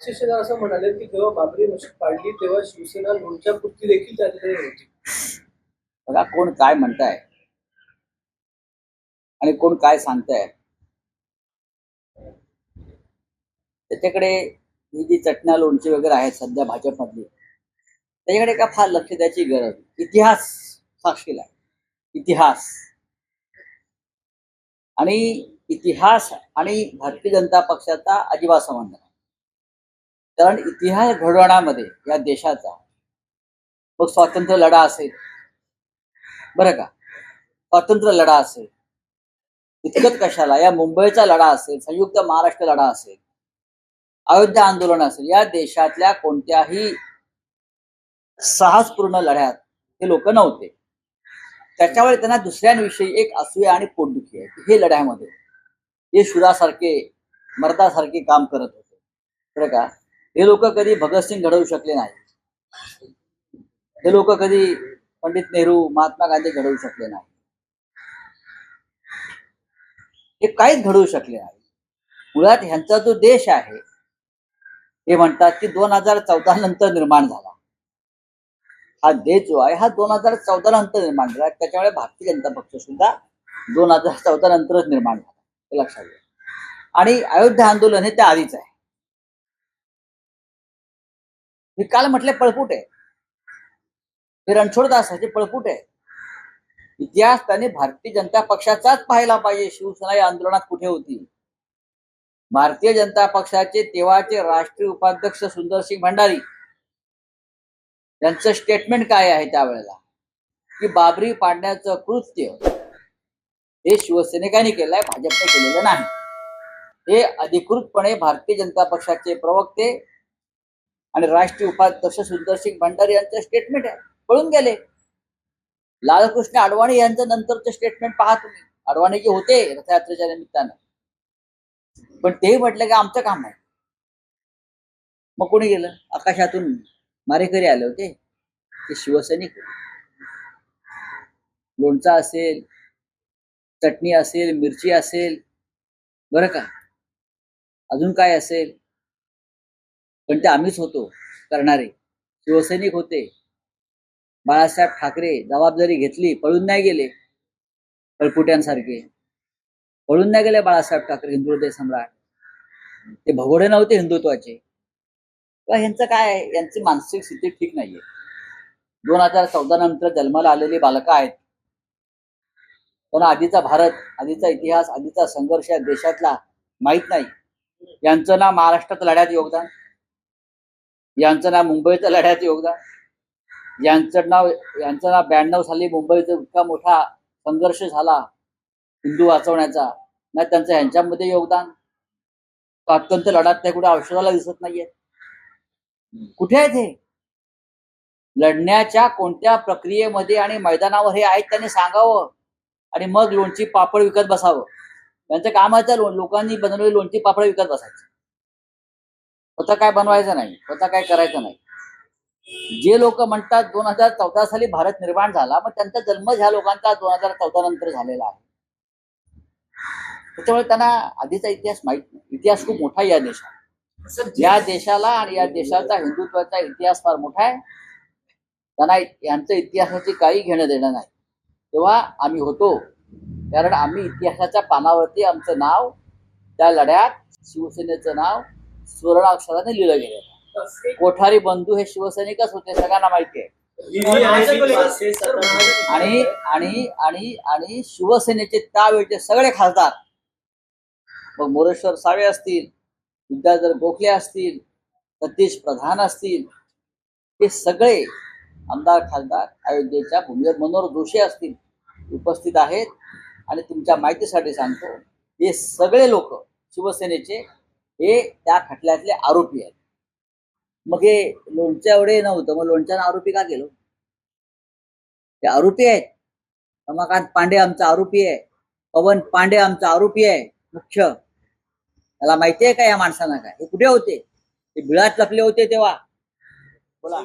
शिवसेना असं म्हणाले की जेव्हा बाबरी मशीद पाडली तेव्हा शिवसेना लोणच्या पुरती देखील त्या ठिकाणी होती. बघा कोण काय म्हणताय? आणि कोण काय सांगताय? त्याच्याकडे ही जी चटण्या लोणची वगैरे आहेत सध्या भाजपमधली त्याच्याकडे का फार लक्ष द्यायची गरज? इतिहास साक्षीला. आहे इतिहास. आणि इतिहास आणि भारतीय जनता पक्षाचा अजिबात संबंध नाही. कारण इतिहास घडवण्यामध्ये या देशाचा. मग स्वातंत्र्य लढा असेल. बरं का? स्वातंत्र्य लढा असेल. इतकंच कशाला? या मुंबईचा लढा असेल संयुक्त महाराष्ट्र लढा असेल अयोध्या आंदोलन असेल या देशातल्या कोणत्याही साहसपूर्ण लढ्यात हे लोक नव्हते. त्याच्यामुळे त्यांना दुसऱ्यांविषयी एक असूया आणि पोटदुखी आहे. की हे लढ्यामध्ये हे शुरासारखे मर्दासारखे काम करत होते. बरं का? हे लोक कधी भगतसिंग घडवू शकले नाही हे लोक कधी पंडित नेहरू महात्मा गांधी घडवू शकले नाही हे काहीच घडवू शकले नाही मुळात ह्यांचा जो देश आहे हे म्हणतात की दोन हजार चौदा नंतर निर्माण झाला. हा देश जो आहे हा दोन हजार चौदा नंतर निर्माण झाला. त्याच्यामुळे भारतीय जनता पक्ष सुद्धा दोन हजार चौदा नंतरच निर्माण झाला. हे लक्षात घ्या. आणि अयोध्या आंदोलन हे त्या आधीच आहे. हे काल म्हटले पळपुट आहे हे रणछोडदासाचे पळपुट आहे इतिहास त्याने भारतीय जनता पक्षाचाच पाहायला पाहिजे. शिवसेना या आंदोलनात कुठे होती? भारतीय जनता पक्षाचे तेव्हाचे राष्ट्रीय उपाध्यक्ष सुंदरसिंग भंडारी यांचं स्टेटमेंट काय आहे त्यावेळेला? की बाबरी पाडण्याचं कृत्य हे शिवसैनिकांनी केलंय भाजपने केलेलं नाही. हे अधिकृतपणे भारतीय जनता पक्षाचे प्रवक्ते आणि राष्ट्रीय उपाध्यक्ष सुंदरसिंग भंडारी यांचं स्टेटमेंट आहे. पळून गेले. लालकृष्ण अडवाणी यांचं नंतरचं स्टेटमेंट पहा तुम्ही. अडवाणी जे होते रथयात्रेच्या निमित्तानं. पण ते म्हटलं की आमचं काम आहे. मग कोणी गेलं? आकाशातून मारेकरी आले होते. ते शिवसैनिक लोणचा असेल चटणी असेल मिरची असेल बरं का? अजून काय असेल? पण ते आम्हीच होतो करणारे. शिवसैनिक होते. बाळासाहेब ठाकरे जबाबदारी घेतली पळून नाही गेले. पळपुट्यांसारखे पळून नाही गेले बाळासाहेब ठाकरे हिंदू सम्राट. ते भगोडे नव्हते हिंदुत्वाचे. ह्यांचं काय? आहे? यांची मानसिक स्थिती ठीक नाहीये. दोन हजार चौदा नंतर जन्माला आलेली बालकं आहेत. पण आधीचा भारत आधीचा इतिहास आधीचा संघर्ष या देशातला माहीत नाही. यांचं ना महाराष्ट्रात लढ्यात योगदान यांचं नाव मुंबईच्या लढ्यात योगदान. यांचं नाव यांचं नाव ब्याण्णव साली मुंबईचा इतका मोठा संघर्ष झाला हिंदू वाचवण्याचा. ना त्यांचं ह्यांच्यामध्ये योगदान. अत्यंत लढ्यात त्या कुठे औषधाला दिसत नाहीये. कुठे आहेत हे लढण्याच्या कोणत्या प्रक्रियेमध्ये आणि मैदानावर हे आहेत त्यांनी सांगावं. आणि मग लोणची पापड विकत बसावं. त्यांचं कामाचं लो- लोकांनी बनवलेली लोणची पापड विकत बसायची. स्वतः काय बनवायचं नाही स्वतः काय करायचं नाही. जे लोक म्हणतात दोन हजार चौदा साली भारत निर्माण झाला मग त्यांचा जन्म ह्या लोकांचा दोन हजार चौदा नंतर झालेला आहे. त्याच्यामुळे त्यांना आधीचा इतिहास माहीत नाही. इतिहास खूप मोठा या देशात. या देशाला आणि या देशाचा हिंदुत्वाचा इतिहास फार मोठा आहे. त्यांना यांचं इतिहासाची काही घेणं देणं नाही. तेव्हा आम्ही होतो. कारण आम्ही इतिहासाच्या पानावरती आमचं नाव त्या लढ्यात शिवसेनेचं नाव सुवर्णाक्षराने लिहिलं गेलं कोठारी बंधू हे शिवसैनिकच होते सगळ्यांना माहिती आहे. आणि आणि आणि आणि शिवसेनेचे त्यावेळचे सगळे खासदार. मग मोरेश्वर सावे असतील विद्याधर गोखले असतील सतीश प्रधान असतील हे सगळे आमदार खासदार अयोध्येच्या भूमीवर मनोहर जोशी असतील उपस्थित आहेत. आणि तुमच्या माहितीसाठी सांगतो हे सगळे लोक शिवसेनेचे हे त्या खटल्यातले आरोपी आहेत. मग हे लोणच्या एवढे नव्हतं मग लोणच्यानं आरोपी का केलो? ते आरोपी आहेत. रमाकांत पांडे आमचा आरोपी आहे. पवन पांडे आमचा आरोपी आहे मुख्य. त्याला माहिती आहे का या माणसांना काय? हे कुठे होते? ते बिळात लपले होते तेव्हा. बोला.